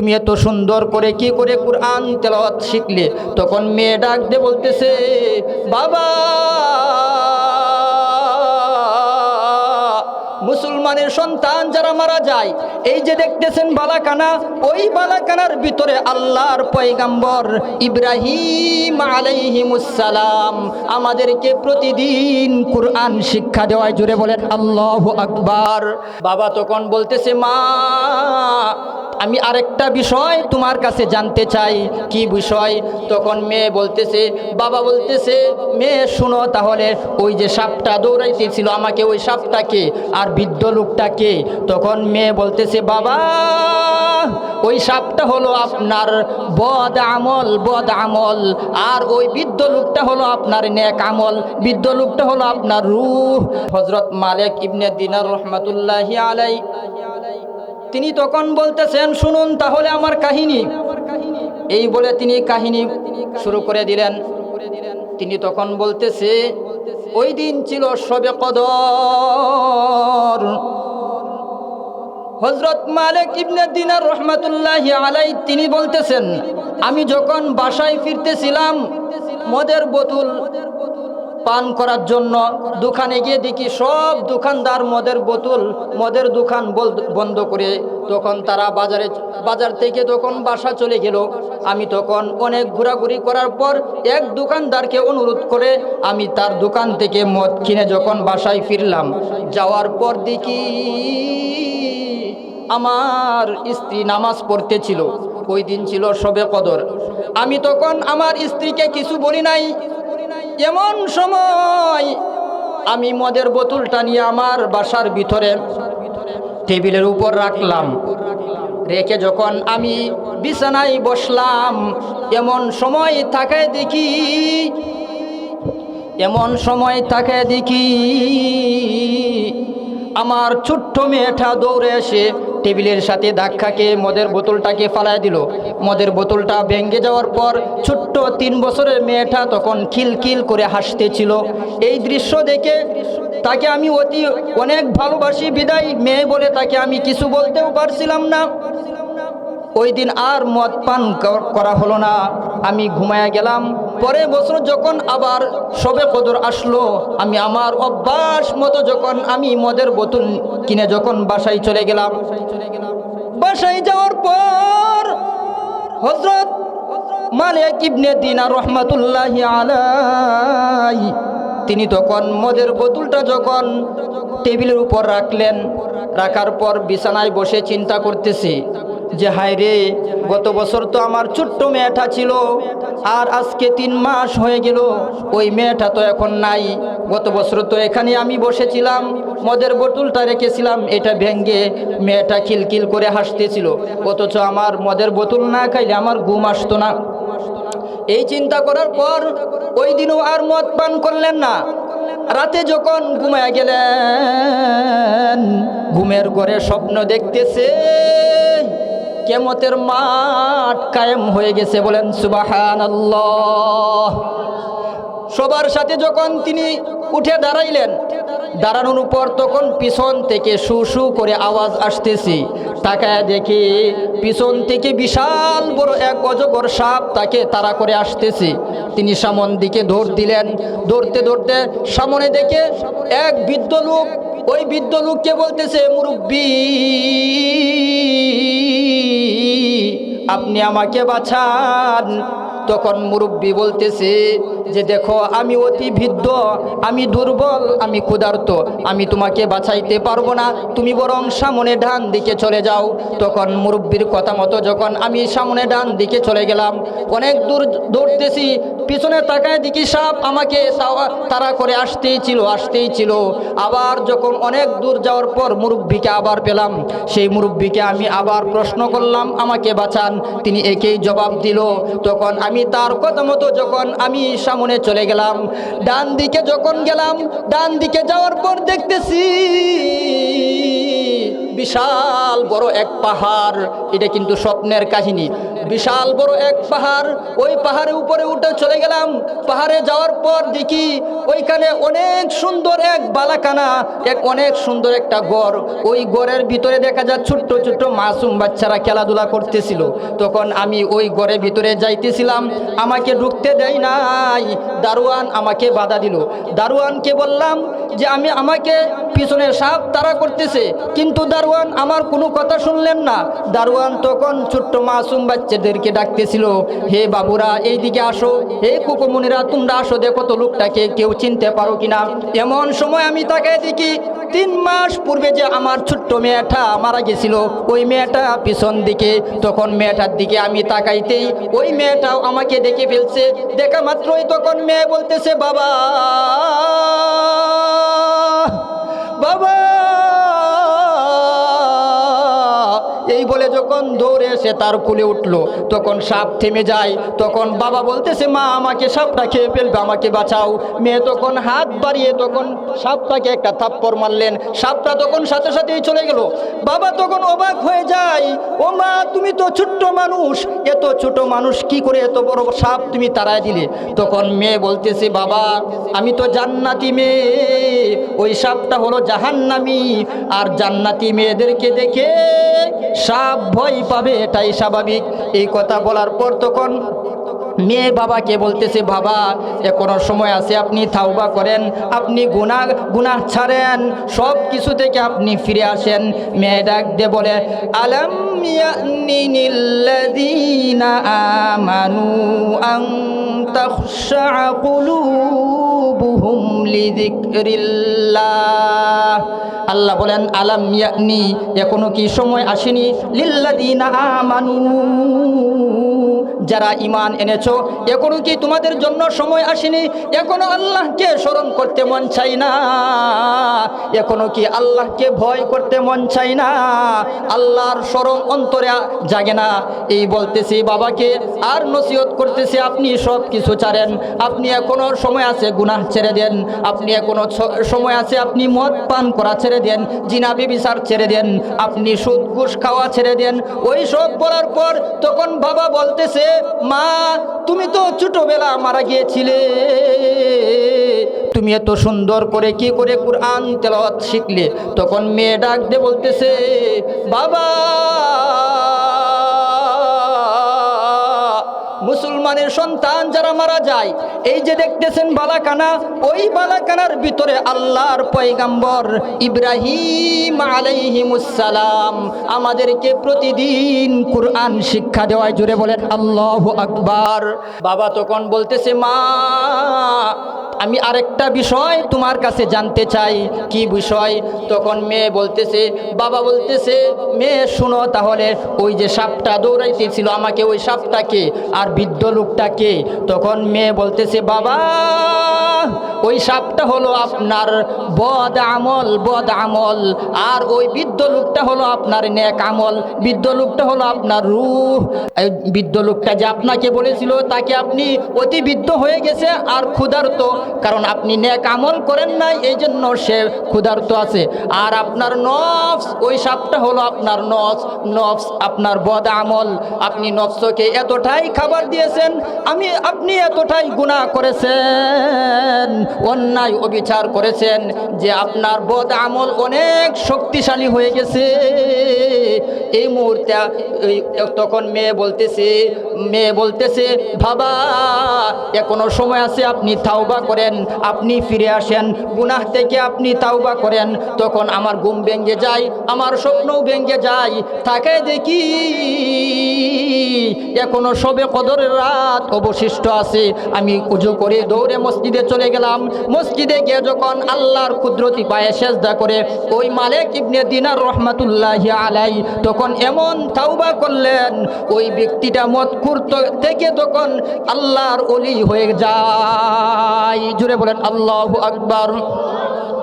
তুমি এত সুন্দর করে কি করে কোরআন তেলাওয়াত শিখলে? তখন মেয়ে ডাক দিয়ে বলতেছে, বাবা, মুসলমানের সন্তান যারা মারা যায়, এই যে দেখতেছেন বালাকানা, ওই বালাকানার ভিতরে আল্লাহর পয়গাম্বর ইব্রাহিম আলাইহিমুসালাম আমাদেরকে প্রতিদিন কোরআন শিক্ষা দেওয়ায় জুড়ে বলেন, আল্লাহ আকবার। বাবা তখন বলতেছে, মা আমি আরেকটা বিষয় তোমার কাছে জানতে চাই। কি বিষয়? তখন মেয়ে বলতেছে, বাবা বলতেছে, মেয়ে, শুনো তাহলে, ওই যে সাপটা দৌড়াইতেছিল আমাকে, ওই সাপটাকে, আর বৃদ্ধ লোকটাকে। তখন মেয়ে বলতেছে, বাবা, ওই সাপটা হলো আপনার বদ আমল বদ আমল, আর ওই বৃদ্ধ লোকটা হলো আপনার নেক আমল, বৃদ্ধ লোকটা হলো আপনার রূহ। হজরত মালিক ইবনে দিনার রহমতুল্লাহি আলাই তিনি তখন বলতেছেন, শুনুন তাহলে আমার কাহিনী। এই বলে তিনি কাহিনী শুরু করে দিলেন। তিনি তখন বলতেছে, ওই দিন ছিল সবে কদর। হজরত মালিক ইবনে দিনার রহমাতুল্লাহ আলাই তিনি বলতেছেন, আমি যখন বাসায় ফিরতেছিলাম, মদের বোতল পান করার জন্য দোকানে গিয়ে দেখি সব দোকানদার মদের বোতল, মদের দোকান বন্ধ করে তখন তারা বাজারে, বাজার থেকে তখন বাসা চলে গেল। আমি তখন অনেক ঘোরাঘুরি করার পর এক দোকানদারকে অনুরোধ করে আমি তার দোকান থেকে মদ কিনে যখন বাসায় ফিরলাম। যাওয়ার পর দেখি আমার স্ত্রী নামাজ পড়তেছিল। ওই দিন ছিল সবে কদর। আমি তখন আমার স্ত্রীকে কিছু বলি নাই। এমন সময় আমি মদের বোতলটা নিয়ে আমার বাসার ভিতরে টেবিলের উপর রাখলাম। রেখে যখন আমি বিছানায় বসলাম, এমন সময় তাকায় দেখি, এমন সময় তাকায় দেখি, আমার ছোট্ট মেয়েটা দৌড়ে এসে টেবিলের সাথে ধাক্কাকে মদের বোতলটাকে ফালায় দিল। মদের বোতলটা ভেঙে যাওয়ার পর ছোট্ট তিন বছরের মেয়েটা তখন খিলখিল করে হাসতেছিল। এই দৃশ্য দেখে তাকে আমি অতি অনেক ভালোবাসি, বিদায় মেয়ে বলে তাকে আমি কিছু বলতেও পারছিলাম না। ওই দিন আর মদ পান করা হলো না। আমি ঘুমায়া গেলাম পরে বছর যখন আবার সবে কদর আসলো, আমি আমার অভ্যাস মতো যখন আমি মদের বোতল কিনে যখন বাসায় চলে গেলাম, বাসায় যাওয়ার পর হজরত মালিক ইবনে দিনা রহমাতুল্লাহ আলাই তিনি তখন মদের বোতলটা যখন টেবিলের উপর রাখলেন, রাখার পর বিছানায় বসে চিন্তা করতেছি যে হায় রে, গত বছর তো আমার ছোট্ট মেয়েটা ছিল, আর আজকে তিন মাস হয়ে গেল, ওই মেয়েটা তো এখন নাই। গত বছর তো এখানে আমি বসেছিলাম, মদের বোতলটা রেখেছিলাম, এটা ভেঙ্গে মেয়েটা খিলখিল করে হাসতেছিল। অথচ আমার মদের বোতল না খাইলে আমার ঘুম আসতো না। এই চিন্তা করার পর ওই দিনও আর মদ পান করলেন না। রাতে যখন ঘুমায় গেলেন, ঘুমের ঘরে স্বপ্ন দেখতেছে কেমতের মাঠ কায়েম হয়ে গেছে বলেন সুবাহান সবার সাথে যখন তিনি উঠে দাঁড়াইলেন, দাঁড়ানোর উপর তখন পিছন থেকে শু শু করে আওয়াজ আসতেছি। তাকায় দেখে পিছন থেকে বিশাল বড় এক অজগর সাপ তাকে তাড়া করে আসতেছি। তিনি সামন দিকে দৌড় দিলেন। দৌড়তে দৌড়তে সামনে দেখে এক বৃদ্ধ লোক, ওই বৃদ্ধ লোককে বলতেছে, মুরব্বী আপনি আমাকে বাঁচান। তখন মুরব্বী বলতেছে যে দেখো, আমি অতি ভিদ্ধ, আমি দুর্বল, আমি ক্ষুধার্ত, আমি তোমাকে বাঁচাইতে পারব না। তুমি বরং সামনে ডান দিকে চলে যাও। তখন মুরব্বীর কথা মতো যখন আমি সামনে ডান দিকে চলে গেলাম, অনেক দূর দৌড়তেছি, পিছনে তাকায় দেখি সাপ আমাকে তাড়া করে আসতেই ছিল আসতেই ছিল। আবার যখন অনেক দূর যাওয়ার পর মুরব্বীকে আবার পেলাম, সেই মুরব্বীকে আমি আবার প্রশ্ন করলাম, আমাকে বাঁচান। তিনি একেই জবাব দিল, তখন আমি তার কথা মতো যখন আমি সামনে চলে গেলাম। ডান দিকে যখন গেলাম, ডান দিকে যাওয়ার পর দেখতেছি বিশাল বড় এক পাহাড়। এটা কিন্তু স্বপ্নের কাহিনী। বিশাল বড় এক পাহাড়। ওই পাহাড়ের উপরে উঠে চলে গেলাম। পাহাড়ে যাওয়ার পর দেখি ওইখানে অনেক সুন্দর এক বালাকানা এক অনেক সুন্দর একটা গড়। ওই গড়ের ভিতরে দেখা যায় ছোট্ট ছোট্ট মাসুম বাচ্চারা খেলাধুলা করতেছিল। তখন আমি ওই গড়ের ভিতরে যাইতেছিলাম। আমাকে ঢুকতে দেয় নাই। দারোয়ান আমাকে বাধা দিল। দারোয়ানকে বললাম যে, আমি আমাকে পিছনে সাপ তারা করতেছে, কিন্তু দারোয়ান আমার কোনো কথা শুনলেন না। দারোয়ান তখন ছোট্ট মাসুম বাচ্চাদেরকে ডাকতেছিল, হে বাবুরা, এইদিকে আসো। হে কুকুমনিরা, তোমরা আসো, দেখো তো লোকটাকে কেউ চিনতে পারো কিনা? এমন সময় আমি তাকে দেখি, তিন মাস পূর্বে যে আমার ছোট্ট মেয়েটা মারা গেছিল, ওই মেয়েটা পিছন দিকে, তখন মেয়েটার দিকে আমি তাকাইতেই ওই মেয়েটাও আমাকে দেখে ফেলছে। দেখা মাত্রই তখন মেয়ে বলতেছে, বাবা! যখন দৌড়ে এসে তার কুলে উঠল, তখন সাপ থেমে যায়। তখন বাবা বলতেছে, মা, আমাকে সাপটা খেয়ে ফেলবে, আমাকে বাঁচাও। মেয়ে তখন হাত বাড়িয়ে তখন সাপটাকে একটা থাপ্পড় মারলেন। সাপটা তখন সাথে সাথেই চলে গেল। বাবা তখন অবাক হয়ে যায়, ও মা, তুমি তো ছোট্ট মানুষ। এত ছোট মানুষ কি করে এত বড় সাপ তুমি তাড়ায় দিলে? তখন মেয়ে বলতেছে, বাবা আমি তো জান্নাতি মেয়ে। ওই সাপটা হলো জাহান্নামি। আর জান্নাতি মেয়েদেরকে দেখে সাপ ভয় পাবে, এটাই স্বাভাবিক। এই কথা বলার পর তখন মেয়ে বাবাকে বলতেছে, বাবা এখনও সময় আছে আপনি থাউবা করেন, আপনি গুনাহ গুনাহ ছাড়েন, সব কিছু থেকে আপনি ফিরে আসেন। মেয়ে ডাক দে বলে, আলম আমানু আন তাখশা লিযিকরিল্লাহ। আল্লাহ বলেন আলাম ইয়ানি এখনও কি সময় আসেনি? লিল্লাযীনা আমানু। যারা ইমান এনেছো, এখনও কি তোমাদের জন্য সময় আসেনি? এখনও আল্লাহকে স্মরণ করতে মন চাই না। এখনও কি আল্লাহকে ভয় করতে মন চাই না? আল্লাহর স্মরণ অন্তরে জাগে না। এই বলতেছি, বাবাকে আর নসিহত করতেছি, আপনি সব কিছু ছাড়েন। আপনি এখনও সময় আছে, গুনাহ ছেড়ে দেন। আপনি এখনও সময় আছে, আপনি মদ পান করা ছেড়ে দেন। জিনাবি বিচার ছেড়ে দেন। আপনি সুদ, ঘুষ খাওয়া ছেড়ে দেন। ওই সব বলার পর তখন বাবা বলতেছে মা, তুমি তো ছোটবেলা মারা গিয়েছিলে। তুমি এত সুন্দর করে কি করে কোরআন তেলাওয়াত শিখলে? তখন মেয়ে ডাক দিয়ে বলতেছে, বাবা মুসলমানের সন্তান যারা মারা যায়, এই যে দেখতেছেন বালাকানা, ওই বালাকানার ভিতরে আল্লাহর পয়গাম্বর ইব্রাহিম আলাইহিমুসালাম আমাদেরকে প্রতিদিন কোরআন শিক্ষা দেওয়ায় জুড়ে বলেন, আল্লাহ আকবার। বাবা তখন বলতেছে, মা আমি আরেকটা বিষয় তোমার কাছে জানতে চাই। কি বিষয়? তখন মেয়ে বলতেছে, বাবা বলতেছে, মেয়ে, শুনো তাহলে, ওই যে সাপটা দৌড়াইতেছিল আমাকে, ওই সাপটাকে, আর বৃদ্ধ লোকটাকে। তখন মেয়ে বলতেছে, বাবা, ওই সাপটা হলো আপনার বদ আমল বদ আমল, আর ওই বৃদ্ধ লোকটা হলো আপনার নেক আমল, বৃদ্ধ লোকটা হলো আপনার রূহ। বৃদ্ধ লোকটা যে আপনাকে বলেছিল, তাকে আপনি অতি বৃদ্ধ হয়ে গেছে, আর ক্ষুধার্ত। কারণ আপনি নেক আমল করেন নাই, এই জন্য সে ক্ষুধার্ত আছে। আর আপনার নফস, ওই সাপটা হলো আপনার নফস। নফস আপনার বদ আমল। আপনি নফসকে এতটাই খাবার দিয়েছেন, আমি, আপনি এতটাই গুনাহ করেছেন, অন্যায় অবিচার করেছেন যে আপনার বদ আমল অনেক শক্তিশালী হয়ে গেছে। এই মুহূর্তে তখন মেয়ে বলতেছে মেয়ে বলতেছে, বাবা, এখনও সময় আছে, আপনি তাওবা করেন, আপনি ফিরে আসেন, গুনাহ থেকে আপনি তাওবা করেন, তখন আমার ঘুম ভেঙে যায়, আমার স্বপ্নও ভেঙে যায়। তাকে দেখি এখনও সবে কদরের রাত অবশিষ্ট আছে। আমি উজু করে দৌড়ে মসজিদে চলে গেলাম। মসজিদে গিয়ে যখন আল্লাহর কুদরতি পায়ে সেজদা করে, ওই মালিক ইবনে দিনার রহমাতুল্লাহ আলাই তখন এমন তাওবা করলেন, ওই ব্যক্তিটা মতকুর থেকে তখন আল্লাহর অলি হয়ে যায়। জুড়ে বলেন আল্লাহ আকবার।